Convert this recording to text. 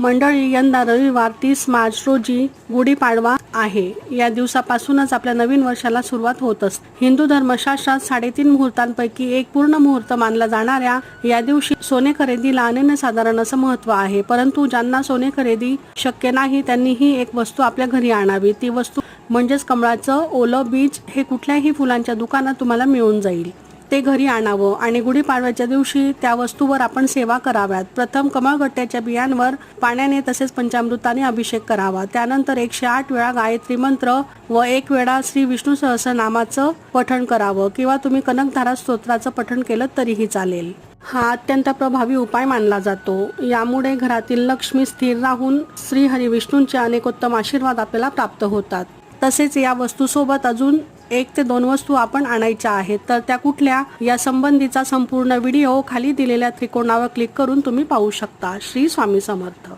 मंडळी यंदा रविवार तीस मार्च रोजी गुढीपाडवा आहे. या दिवसापासूनच आपल्या नवीन वर्षाला सुरुवात होत असते. हिंदू धर्मशास्त्रात साडेतीन मुहूर्तांपैकी एक पूर्ण मुहूर्त मानला जाणाऱ्या या दिवशी सोने खरेदीला अनन्यसाधारण असं महत्त्व आहे. परंतु ज्यांना सोने खरेदी शक्य नाही त्यांनी ही एक वस्तू आपल्या घरी आणावी. ती वस्तू म्हणजेच कमळाचं ओलं बीज हे कुठल्याही फुलांच्या दुकानात तुम्हाला मिळून जाईल. ते घरी आणावं आणि गुढीपाडव्याच्या दिवशी त्या वस्तूवर आपण सेवा कराव्यात. प्रथम कमळगट्ट्याच्या बियांवर पाण्याने तसेच पंचामृताने अभिषेक करावा. त्यानंतर एकशे आठ वेळा गायत्री मंत्र व एक वेळा श्री विष्णू सहस्रनामाचं पठण करावं किंवा तुम्ही कनकधारा स्तोत्राचं पठण केलं तरीही चालेल. हा अत्यंत प्रभावी उपाय मानला जातो. यामुळे घरातील लक्ष्मी स्थिर राहून श्री हरिविष्णूंचे अनेकोत्तम आशीर्वाद आपल्याला प्राप्त होतात. तसेच या वस्तूसोबत अजून एक ते दोन वस्तू आपण आणायच्या आहेत तर त्या कुठल्या? या संबंधीचा संपूर्ण व्हिडिओ खाली दिलेल्या त्रिकोणावर क्लिक करून तुम्ही पाहू शकता. श्री स्वामी समर्थ.